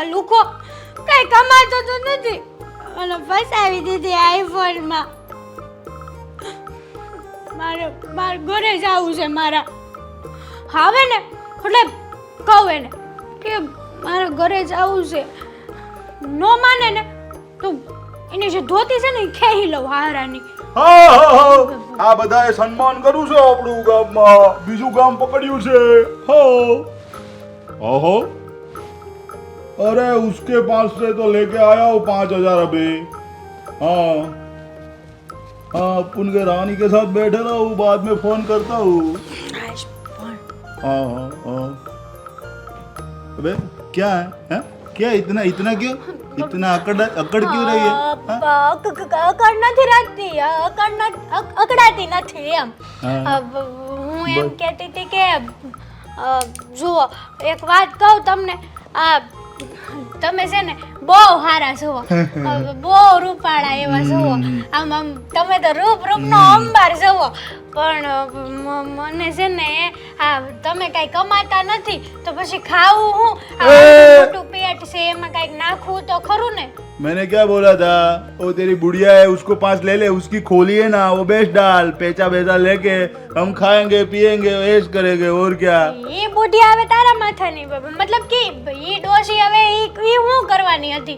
આ લુખો કઈ કમાતો તો નથી. અને ફસાવી દીધી આઈફોનમાં. મારે મારે ઘરે જવું છે મારા. હવે ને, એટલે કહું એને કે મારે ઘરે જવું છે. નો માને ને, તો એની જે ધોતી છે ને ખેહી લઉં હારાની. આ બધાએ સન્માન કરું છે આપણું ગામમાં. બીજું ગામ પકડ્યું છે. હો. ઓહો. अरे उसके पास से तो लेके आया हूँ पाँच हजार अभी हाँ हाँ अपन के रानी के साथ बैठे रहा हूँ बाद में फोन करता हूँ આજ પણ हाँ हाँ हाँ अबे क्या है, है? क्या इतना इतना क्यों इतना अकड़ अकड़ क्यों रही है हाँ? અ, ક- ક- ક- અકડ નથી રાખતી અ, અકડ ન- અક- અકડાતી નથી એમ હા. અ, બ- હું એમ બસ. કહેતી હતી કે અ, જુઓ એક વાત કહું તમને આ તમે છે ને બહુ સારા જુઓ બહુ રૂપાળા એવા જુઓ આમ આમ તમે તો રૂપ રૂપનો અંબાર જુઓ પણ મને છે ને આ તમે કાંઈ કમાતા નથી તો પછી ખાવું હું મોટું પેટ છે એમાં કાંઈક નાખવું તો ખરું ને मैंने क्या बोला था वो तेरी बुढ़िया है उसको पास ले ले उसकी खोली है ना वो बेच डाल पेचा बेचा लेके हम खाएँगे पिएँगे ऐश करेंगे और क्या ये बुढ़िया હવે તારા માથા ની બાબા મતલબ કે એ ડોશી હવે એ હું કરવાની હતી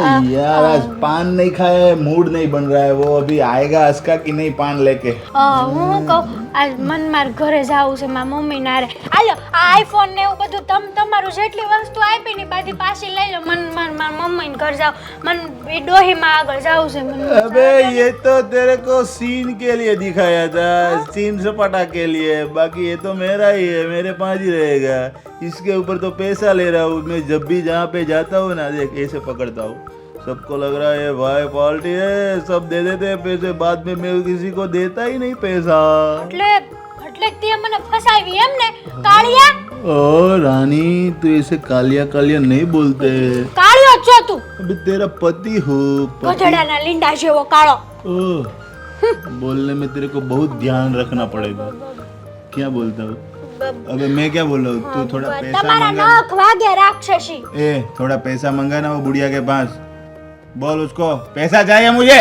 अरे यार आज पान नहीं खाया है मूड नहीं बन रहा है वो अभी आएगा अस्का कि नहीं पान लेके અ, હું શું કહું આજ મન માર ઘરે જાવું છે મારા મમ્મી નારે આલો આ આઈફોન ને એવું બધું તમ તમારું જેટલી વસ્તુ આપી ને બાધી પાછી લઈ લો મન મન મારા મમ્મી ઘર જાવ મન એ ડોહીમાં આગળ જાવું છે મને अबे ये तो तेरे को सीन के लिए दिखाया था सीन सपाटा के लिए बाकी ये तो मेरा ही है मेरे पास ही रहेगा इसके ऊपर तो पैसा ले रहा हूँ मैं जब भी जहाँ पे जाता हूँ ना देख ऐसे पकड़ता हूँ सबको लग रहा है भाई पार्टी है सब दे देते हैं पैसे बाद में मैं किसी को देता ही नहीं पैसा એટલે એટલે જ તે મને ફસાવી એમ ને કાળિયા ओ रानी तू ऐसे कालिया कालिया नहीं बोलते કાળિયો જ છો તું अभी तेरा पति हो पति ગધેડાના લીંડા જેવો કાળો ओह, बोलने में तेरे को बहुत ध्यान रखना पड़ेगा क्या बोलता हूँ अबे मैं क्या बोल रहा हूँ तू थोड़ा पैसा તમારા मंगा નખ વાગે રાક્ષસી ए थोड़ा पैसा मंगा ना वो बुढ़िया के पास बोल उसको पैसा चाहिए मुझे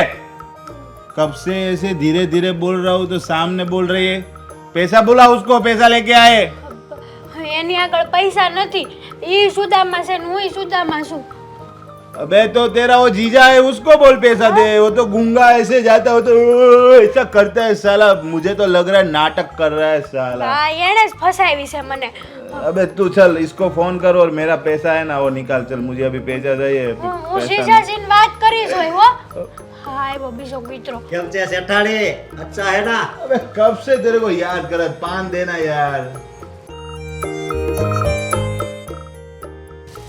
कब से ऐसे धीरे धीरे बोल रहा हूँ तो सामने बोल रही है पैसा बोला उसको पैसा लेके आए એની આગળ પૈસા નથી ઈ સુદામાં છે ને હું સુદામાં છું अबे तो तेरा वो जीजा है उसको बोल पैसा दे वो तो गूंगा ऐसे जाता हो तो ऐसा करता है साला मुझे तो लग रहा है नाटक कर रहा है साला હા એણે જ ફસાવી છે મને अबे तू चल इसको फोन कर और मेरा पैसा है ना वो निकाल चल मुझे अभी पैसा चाहिए હું હું पैसा नहीं। શીશાજીને વાત કરી જોઈ હો बॉबी अच्छा है ना? अबे कब से तेरे को याद कर पान देना यार।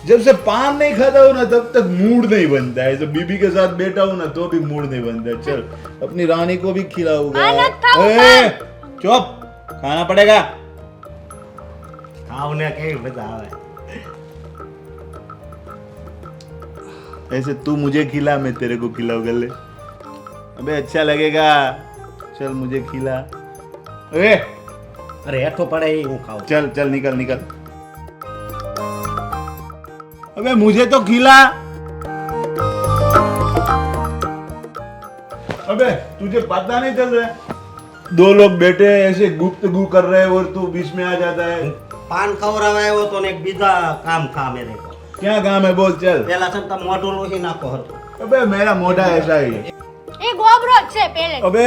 जब से पान नहीं खाता हूँ ना तब तक मूड नहीं बनता है। जब बीबी के साथ बैठा हूँ ना तो भी मूड नहीं बनता है। चल अपनी रानी को भी खिलाऊँगा। चुप खाना पड़ेगा। ऐसे तू मुझे खिला मैं तेरे को खिलाऊँगा ले। अबे अच्छा लगेगा चल मुझे खिला ए અરે હેઠો પડે એ હું ખાઉં चल चल निकल निकल अबे मुझे तो खिला अबे तुझे पता नहीं चल रहा है दो लोग बैठे हैं, ऐसे गुफ्तगू कर रहे हैं और तू बीच में आ जाता है પાન ખવડાવવા આવ્યો તો ને એક બીજા કામ ખા મેરે કો क्या काम है बोल चल પેલા છે ને તમે મોઢું લોહી નાખો હતો अबे मेरा मोटा ऐसा ही है એ ગોબરો જ છે પેલે अबे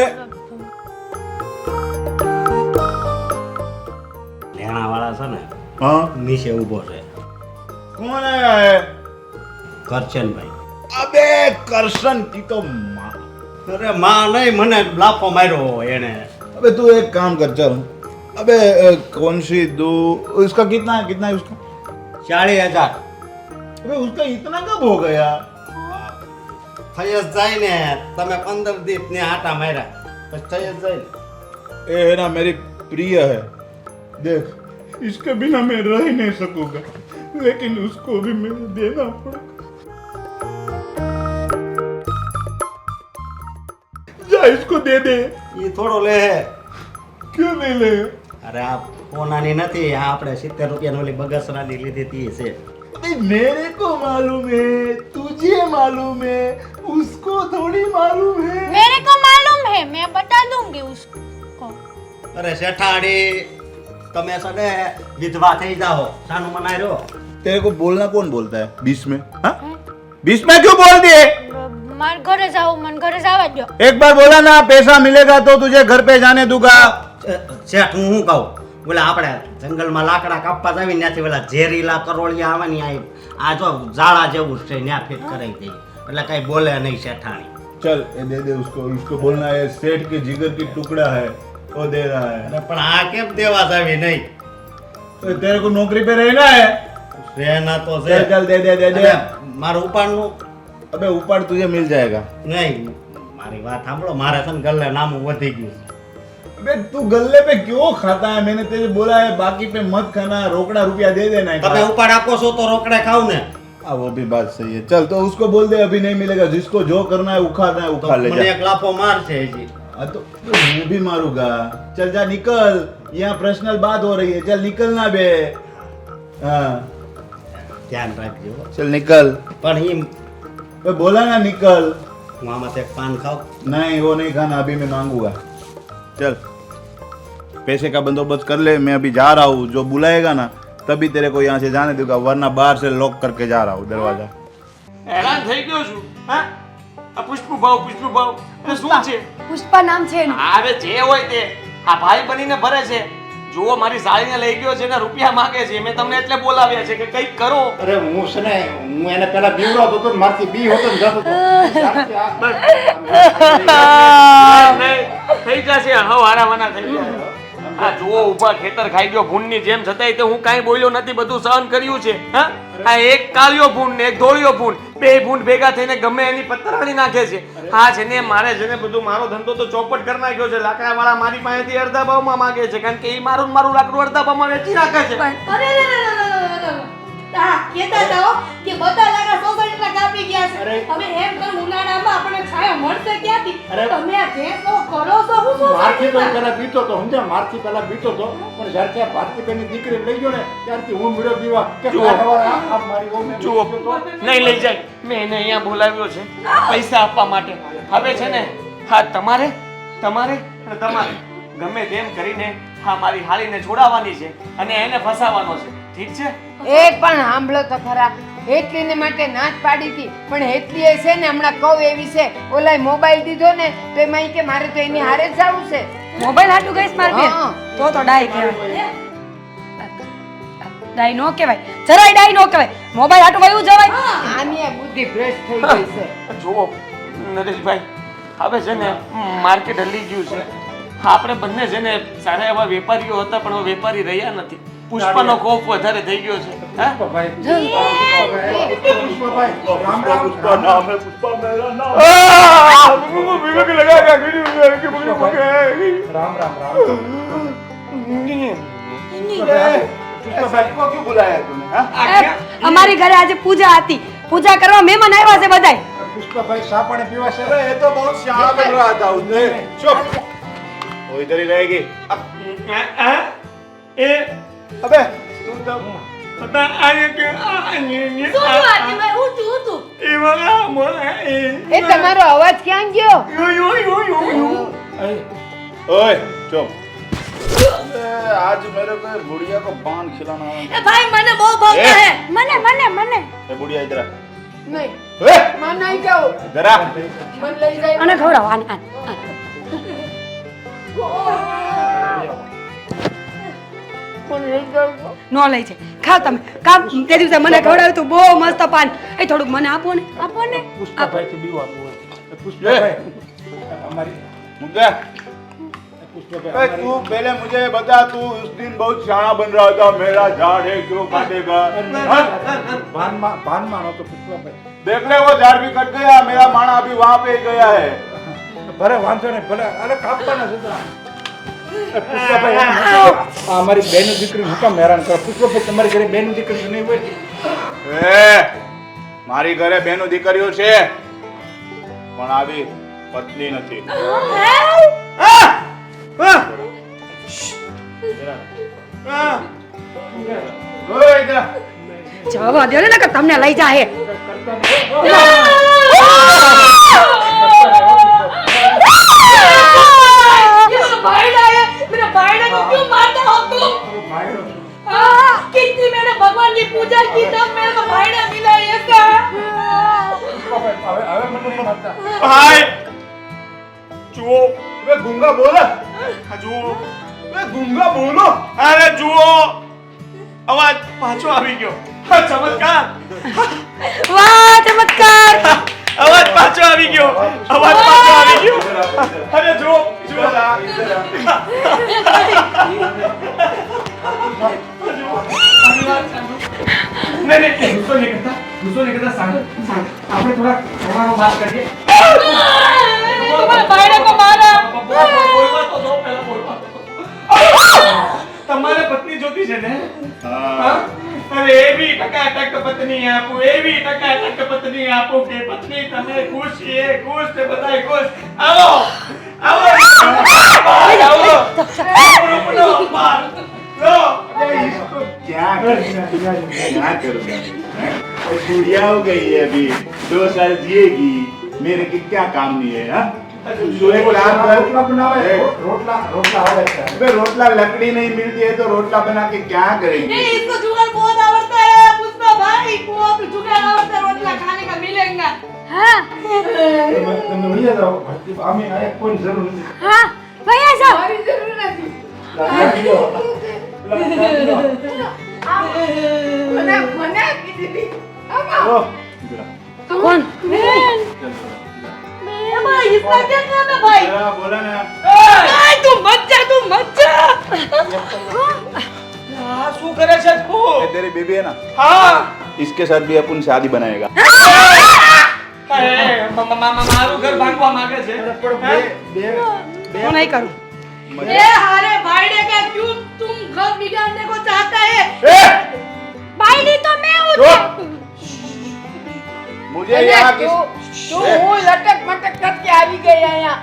લેણા વાળા છે ને हाँ નીચે ઊભો છે कौन आया है કરચનભાઈ अबे करशन की तो माँ અરે માં નહીં મને લાફો માર્યો એને अबे तू एक काम कर चल अबे अ, कौन सी दो इसका कितना है कितना है उसका ચાલીસ હજાર अबे उसका इतना कब हो गया થઈ જ જાય ને તમે પંદર દીપ ને આટા માર્યા પછી થઈ જ જાય ને ये है ना मेरी प्रिय है देख इसके बिना मैं रह नहीं सकूंगा लेकिन उसको भी मुझे देना पड़ेगा जा इसको दे दे એ થોડો લે હે क्यों नहीं ले અરે આ કોનાની નથી આ આપણે સિત્તેર રૂપિયાની ઓલી બગસરાની લીધી તી છે अबे मेरे को मालूम है तुझे मालूम है उसको थोड़ी मालूम है मेरे को मालूम है मैं बता दूंगी उसको અરે શેઠાડી તમે સડે વિધવા થઈ જાઓ સાનું મનાય રહ્યો तेरे को बोलना कौन बोलता है बीच में हाँ बीच में क्यों बोल दिए માર ઘરે જાવ મને ઘરે જવા દો एक बार बोला ना पैसा मिलेगा तो तुझे घर पे जाने दूंगा શેઠ હું શું કહું ઓલા આપણે જંગલમાં લાકડા કાપવા જાવી ત્યાંથી પેલા ઝેરીલા કરોળિયા આવવાની ને આ જો જાળા જેવું છે ત્યાં ફિટ કરાવી દઈએ એટલે કઈ બોલે નહીં શેઠાણી. ચલ એ દે દે ઉસકો ઉસકો બોલના હે સેઠ કે જીગર કે ટુકડા હે ઓ દે રહા હે. અરે પણ આ કેમ દેવા જાવી નહીં? તો તેરે કો નોકરી પે રહેના હે? રહેના તો છે. ચલ દે દે દે દે. મારું ઉપાડનું? અબે ઉપાડ તુજે મિલ જાયેગા. નહીં મારી વાત સાંભળો મારે તને ગલ્લે નામું વધી ગયું अबे तू गल्ले पे क्यों खाता है मैंने तेरे बोला है बाकी पे मत खाना रोकड़ा रुपया दे देना છે તમે ઉપાડ આપો છો તો રોકડે ખાવ ને हाँ वो भी बात सही है चल तो उसको बोल दे अभी नहीं मिलेगा जिसको जो करना है उखाड़ना है તો उखाड़ ले મને जा એક લાફો મારશે હજી हाँ तो तो मैं भी मारूंगा चल जा निकल यहाँ पर्सनल बात हो रही है चल निकलना बे हाँ ધ્યાન રાખજો चल निकल પણ એમ बे बोला ना निकल હું આમાંથી એક પાન ખાવ नहीं वो नहीं खाना अभी मैं मांगूंगा चल पैसे का बंदोबस्त कर ले मैं अभी जा रहा हूँ जो बुलाएगा ना तभी तेरे को यहाँ से जाने दूंगा वरना बाहर से लॉक करके जा रहा हूँ दरवाजा હેરાન થઈ ગયો છું હા આ પુષ્પુ ભાવ પુષ્પુ ભાવ આ શું છે પુષ્પા નામ છે એનું હવે જે હોય તે આ ભાઈ બનીને ભરે છે જુઓ મારી સાળીને લઈ ગયો છે ને રૂપિયા માંગે છે મેં તમને એટલે બોલાવ્યા છે કે કંઈક કરો અરે હું છે ને હું એને પેલા બીવડાવતો હતો ને મારથી બી હોતો ને જતો હતો. ત્યારથી આ- નહીં, થઈ જશે. હવે વારાવાના થઈ જાય આ જુઓ ઊભા ખેતર ખાઈ ગયો ભૂંડની જેમ. છતાંય તે હું કાંઈ બોલ્યો નથી બધું સહન કર્યું છે. હા? આ એક કાળિયો ભૂંડ ને એક ધોળિયો ભૂંડ. બે ભૂંડ ભેગા થઈને ગમે એની પતરાણી નાખે છે. હા છે ને મારે છે ને બધું મારો ધંધો તો ચોપટ કરી નાખ્યો છે. લાકડા વાળા મારી પાસેથી અડધા ભાવમાં માંગે છે. કારણ કે એ મારું મારું લાકડું અડધા ભાવમાં વેચી નાખે છે. પણ અરે રે રે રે રે રે રે રે. હા, કહેતા હતા કે બધા લાકડા સોસાયટીના કાપી ગયા છે. હવે એમ કર ઉનાળામાં આપણને છાયા મળશે ક્યાંથી? તમે આ ભેંસો કરો છો શું મારથી તો સોસાયટીમાં? બીતો હતો સમજ્યા? મારથી પેલા બીતો તો. પણ જ્યારથી આ ભારતીબેનની દીકરી લઈ ગયો ને ત્યારથી હું મળ્યો કે આ મારી જુઓ. નહીં લઈ જાય. મેં એને અહીંયા બોલાવ્યો છે પૈસા આપવા માટે. હવે છે ને હા તમારે? તમારે? અને તમારે ગમે તેમ કરીને હા મારી હાળીને છોડાવવાની છે અને એને ફસાવવાનો છે. ઠીક છે? એ પણ સાંભળો તો ખરા. હેતલીને માટે ના જ પાડી હતી પણ હેતલીએ છે ને હમણાં કહું એવી છે. ઓલા મોબાઈલ દીધો ને તો એમાં કે મારે તો એની હારે જ જવું છે. મોબાઈલ હાટું ગઈશ મારે બેન? તો તો ડાય કહેવાય. ડાય નો કહેવાય. જરાય ડાય નો કહેવાય. મોબાઈલ હાટું વયું જવાય. આની બુદ્ધિ ભ્રષ્ટ થઈ ગઈ છે. જુઓ નરેશભાઈ હવે છે ને માર્કેટ હલી ગયું છે. આપણે બંને છે ને સારા એવા વેપારીઓ હતા પણ વેપારી રહ્યા નથી. પુષ્પનો કોપ વધારે થઈ ગયો છે. અમારી ઘરે આજે પૂજા હતી. પૂજા કરવા મહેમાન આવ્યા છે બધા પુષ્પાભાઈ શા પીવા છે એ તો બહુ શ્યામ રહ્યા હતા. ઉને ચુપ. ઓય ધરી રહી ગઈ એ अबे तू तो હતા આ કે આ શું વાત છે ભાઈ ઊંચું ઊંચું એ તમારો અવાજ ક્યાં ગયો ओए चुप अबे, आज मेरे को ये बुढ़िया को पान खिलाना है એ ભાઈ મને બહુ ભાવતા એ! હે મને મને મને ए बुढ़िया इधर आ નહીં ए, માં નહીં જાઓ इधर आ મને લઈ જાય અને ખવડાવો આને આને, આને. મને લઈ જાઓ નો લઈ જાય ખાવ તમે કામ તે દિવસે મને ખવડાવ્યું તું બહુ મસ્ત પાન એ થોડુંક મને આપો ને આપો ને પુષ્પાભાઈથી બીવા બોલ. પુષ્પાભાઈ અમારી मुद्दा પુષ્પાભાઈ अबे तू पहले मुझे बता तू उस दिन बहुत सियाना बन रहा था मेरा झाड़ है क्यों काटेगा हाँ? ભાનમાં ભાનમાં નહોતો પુષ્પાભાઈ देख ले वो झाड़ भी कट गया मेरा माना अभी वहां पे ही गया है ભલે વાંધો નહીં ભલે અરે કાપવાના છે તો. એ પુષ્પાભાઈ આ અમારી બેનું દીકરી હું કામ હેરાન કરો? પુષ્પાભાઈ તમારી ઘરે બેનું દીકરી નહીં હોય? એ મારી ઘરે બેનો દીકરીઓ છે. પણ આવી પત્ની નથી. જવા દે ને કે તમને લઈ જાય भाईड़ा को क्यों मारते हो तुम हाँ, कितनी मैंने भगवान की पूजा की तब मेरे को भाईड़ा मिला ये का હવે હવે મને નહીં મારતા ભાઈ જુઓ વે ગુંગા બોલે આ જુઓ વે ગુંગા બોલો અરે જુઓ અવાજ પાછો આવી ગયો હા, ચમત્કાર વાહ ચમત્કાર અવાજ પાછો આવી ગયો અવાજ પાછો આવી ગયો અરે જુઓ જુઓ નહીં નહીં ગુસ્સો નહીં કરતા ગુસ્સો નહીં કરતા શાંત શાંત આપણે થોડા સવારો વાત કરીએ तुम्हारे भाईड़ा को मारा બોલવા તો દો પહેલા બોલવા તો દો. તમારે પત્ની જોતી છે ને હા? અરે એવી ટકાટક પત્ની આપું એવી ટકાટક પત્ની આપું કે પત્ની તમે ખુશ એ ખુશ ને બધાય ખુશ આવો આવો बुढ़िया हो गई है अभी दो साल जिएगी मेरे के क्या काम नहीं है हा? रोटला रोटला रोटला लकड़ी नहीं मिलती है तो रोटला बना के क्या करेंगे इसको जुगाड़ बहुत आवड़ता है पुष्पा भाई को जुगाड़ आवड़ता है, रोटला खाने का मिलेगा હા તમે તમે વહી જાઓ ભરતી અમે આયા કોઈ જરૂર નથી હા ભૈયા જાઓ મારી જરૂર નથી લાગી લો. લાગી લો. મને મને આપી દીધી આમાં ओ, इधर आ। કોણ भाई इसका क्या काम है भाई जरा बोला ना भाई तू मत जा तू मत जा આ શું કરે છે તું ये तेरी बीबी है ना હા इसके साथ भी अपन शादी बनाएगा અરે, મ- મ- મ- મારું ઘર ભાંગવા માંગે છે અરે પણ બે બે બે હું નહીં કરું ये हारे भाईड़े का क्यों तुम घर बिगाड़ने को चाहता है ए, બાયડી તો મેં હું चुप मुझे અને यहाँ તું किस તું હું લટક મટક કરકે આવી ગઈ અહીંયા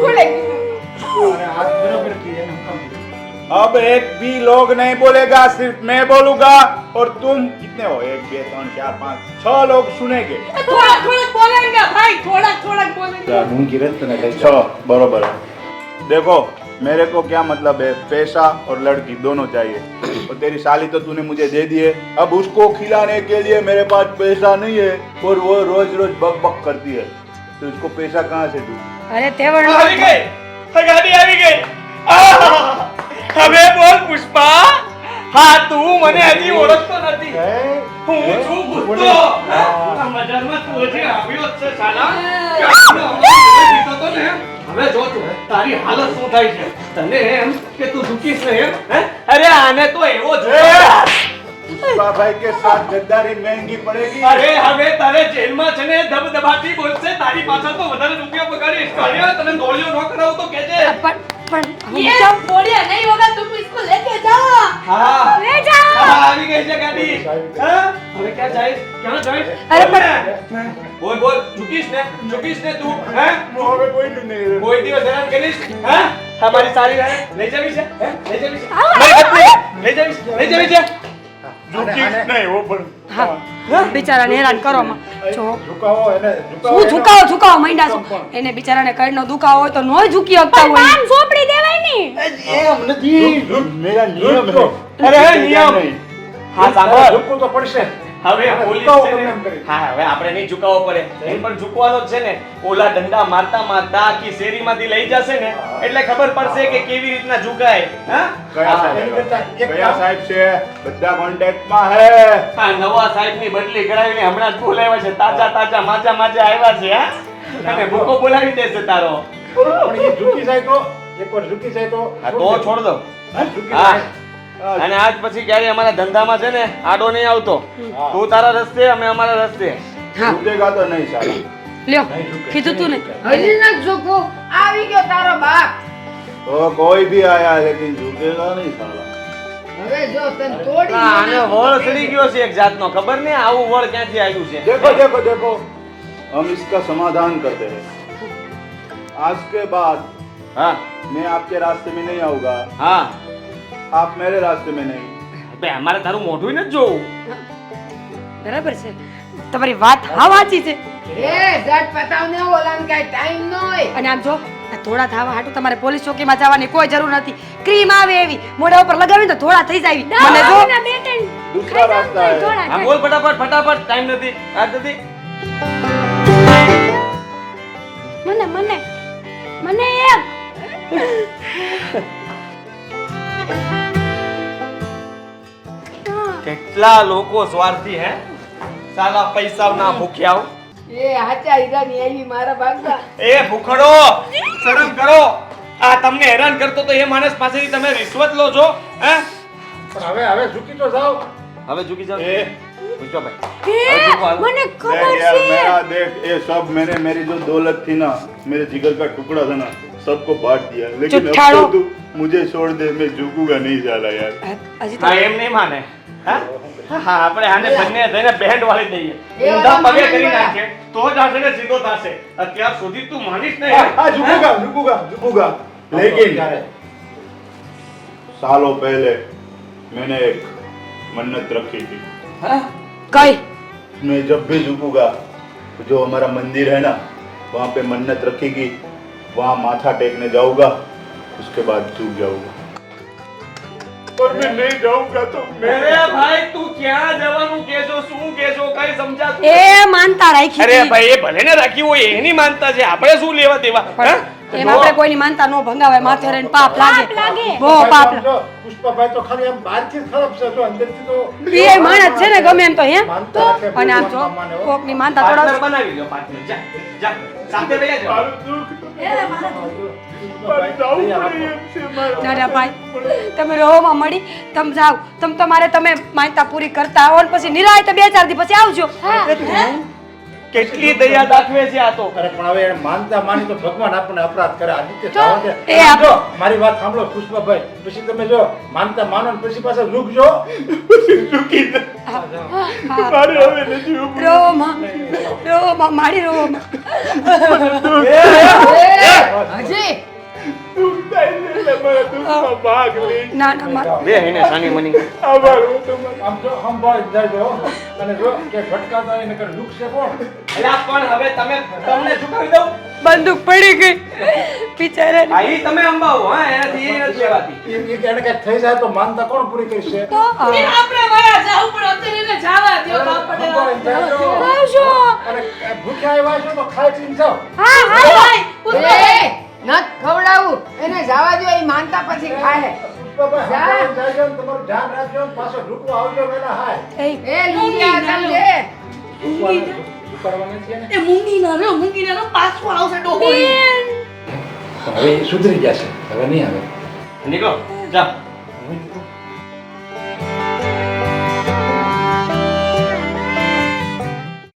કોણે કીધું અરે હાથ બરાબર થી એને હુકમ દીધો. अब एक भी लोग नहीं बोलेगा सिर्फ मैं बोलूंगा और तुम कितने हो एक बे तीन चार पाँच छह लोग सुनेंगे थोड़ा थोड़ा बोलेंगे भाई थोड़ा थोड़ा बोलेंगे छह बरोबर है देखो मेरे को क्या मतलब है पैसा और लड़की दोनों चाहिए और तेरी साली तो तूने मुझे दे दी है अब उसको खिलाने के लिए मेरे पास पैसा नहीं है और वो रोज रोज बक बक करती है तो इसको पैसा कहाँ से दूँ અરે તેવડ આવી ગઈ આ ગાડી આવી ગઈ આહ! હવે બોલ પુષ્પા. હા તું મને હજી ઓળખતો નથી. હું? છું ભૂતો. મજામાં તું હજી આવ્યો છે સાલા તો ને. મહેંગી પડેગી અરે હવે તારે જેલમાં છે ને દબદબાટી બોલશે. તારી પાછળ તો વધારે રૂપિયા બગાડીશ તને ન કરાવું તો કેજે. પણ પણ હું ये बोलिया नहीं होगा तुम इसको लेके जाओ હા લે જાઓ હા, આવી ગઈ છે ગાડી હા? હવે ક્યાં જાય ક્યાં જાય અરે બોલ ને. બોલ બોલ ઝૂકીશ ને ઝૂકીશ ને તું હે હવે કોઈ નહીં કોઈ દિવસ હેરાન કરીશ હા હા મારી સારી રહે લઈ જવી છે હે લઈ જવી છે મારી પત્ની લઈ જવી છે લઈ જવી છે બિચારાને હેરાન કરવામાં. જો. શું ઝુકાવો ઝુકાવો માંડ્યા એને બિચારાને કઈનો દુખાવો હોય તો નોય ઝૂકી શકતા હોય. એમ નથી. મેરા નિયમ હા સાંભળ. તો પડશે. હવે હા, પોલીસ છે ને- તમે એમ કરી. હા હવે આપણે નહીં ઝુકાવો પડે. એમ? પણ ઝુકવાનો છે ને. ઓલા ડંડા મારતા મારતા આખી શેરીમાંથી લઈ જશે ને એટલે ખબર પડશે કે કેવી રીતના ઝુકાય. હા? કયા સાહેબ. છે બધા કોન્ટેક્ટમાં હે. હા નવા સાહેબની બદલી કરાવીને હમણાં જ બોલાવ્યા છે. તાજા તાજા માજા માજા આવ્યા છે હા? અને ભૂકો બોલાવી દેશે તારો. પણ એ ઝુકી જાય તો એકવાર ઝુકી જાય તો તો છોડ દો. હા. અને આજ પછી ક્યારે અમારા ધંધામાં છે ને આડો નહીં આવતો તું તારા રસ્તે અમે અમારા રસ્તે હા झुकेगा तो नहीं साला લ્યો કીધું તું ને હજી નથી ઝૂકવું આવી ગયો તારો બાપ तो कोई भी आया लेकिन झुकेगा नहीं साला હવે જો તને તોડી આ આને વળ સડી ગયો છે એક જાતનો ખબર નહીં આવું વળ ક્યાંથી આવ્યું છે देखो देखो देखो हम इसका समाधान करते हैं आज के बाद હા मैं आपके रास्ते में नहीं आऊंगा હા आप मेरे रास्ते में नहीं બે અમારે તારું મોઢું નથી જોવું બરાબર છે તમારી વાત હા વાંચી છે એ ઝટ પતાવને ઓલાને કાંઈ ટાઈમ ન હોય અને આમ જો આ થોડા થવા હાટું તમારે પોલીસ ચોકીમાં જવાની કોઈ જરૂર નથી ક્રીમ આવે એવી મોઢા ઉપર લગાવીને તો થોડા થઈ જાય મને જો દવાખાના બે ત્રણ दूसरा ખાઈ रास्ता જાવ है તો થોડા હા બોલ ફટાફટ ફટાફટ ટાઈમ નથી આ નથી મને મને મને એમ કેટલા લોકો સ્વાર્થી હે સાલા પૈસા ના ભૂખ્યા એ હાચા હીરાની આવી મારા ભાગમાં એ ભૂખડો શરમ કરો આ તમને હેરાન કરતો તો એ માણસ પાસેથી તમે રિશ્વત લો છો હે પણ હવે હવે ઝૂકી તો જાઓ હવે ઝૂકી જાઓ ए, પૂછો ભાઈ હે, હવે ઝૂકો હાલો. મને देख ખબર यार છે मेरा देख ये सब मैंने मेरी जो दौलत थी ना मेरे जिगर का टुकड़ा था ना सबको बांट दिया लेकिन अब चुपचाड़ो। तो तू मुझे छोड़ दे मैं झुकूंगा नहीं साला यार હજી હા તો એમ નહીં માને હા હા આપણે આને બંને થઈને બેન્ડ વાળી દઈએ એ ઊંધા વાળા પગે માને કરી વાળા. નાખીએ તો જ આને સીધો થશે અત્યાર સુધી તું માનીશ हाँ નહીં हाँ, झुकूंगा झुकूंगा झुकूंगा लेकिन सालों पहले मैंने एक मन्नत रखी थी કઈ मैं जब भी झुकूंगा तो जो हमारा मंदिर है ना वहाँ पे मन्नत रखेगी वहाँ माथा टेकने जाऊंगा उसके बाद झुक जाऊंगा પર મેં નહીં જાઉંગા તો મેરે ભાઈ તું ક્યાં જવાનું કેજો શું કેજો કઈ સમજાતું એ માનતા રાખી અરે ભાઈ એ ભલે ને રાખી હોય એની માનતા છે આપણે શું લેવા દેવા? એમ આપણે કોઈની માનતા નો ભંગાવે માથે રહીને પાપ લાગે. બહુ પાપ પુષ્પાભાઈ તો ખાલી એમ બહારથી ખરાબ છે તો અંદરથી તો એ માણસ છે ને ગમે એમ તો હે? અને આમ જો કોકની માનતા થોડા બનાવી લો પાછળ જા જા. સાથે બેસી જાઓ. ના ના ભાઈ તમે રોમાં મળી તમે જાઓ. તમે તમારે તમે માનતા પૂરી કરતા આવો ને પછી નિરાય તો બે ચાર દી પછી આવજો. કેટલી દયા દાખવે છે આ તો. અરે પણ હવે એને માનતા માની તો ભગવાન આપણને અપરાધ કરે. આદિત્ય. એ આપો જો મારી વાત સાંભળો પુષ્પાભાઈ. પછી તમે જો માનતા માનો ને પછી પાછા રૂકજો રોમાં રોમાં મારી રોમાં. હજી. ના ના બે હેને સાની મની. આમ જો સંભાળી જાજો અને જો કે ભટકાતા હોય નકર રૂકશે કોણ? અલા પણ હવે તમે તમને ચૂકવી દઉં? બંદૂક પડી ગઈ. બિચારા તમે અંબાવો હા એનાથી એ નથી લેવાતી એ- એ એને કંઈક થઈ જાય તો માનતા કોણ પૂરી કરશે તો આપણે વયા જાવું પણ અત્યારે એને જાવા દ્યો બાપડે. આવજો અને ભૂખ્યા આવ્યા છો તો ખાઈ પીને જાઓ. હા હા. ભાઈ પુષ્પા એ નથ ખવડાવું. એને જવા દો એ માનતા પછી ખાય. હવે સુધરી જશે હવે નહીં આવે. નીકળો જા.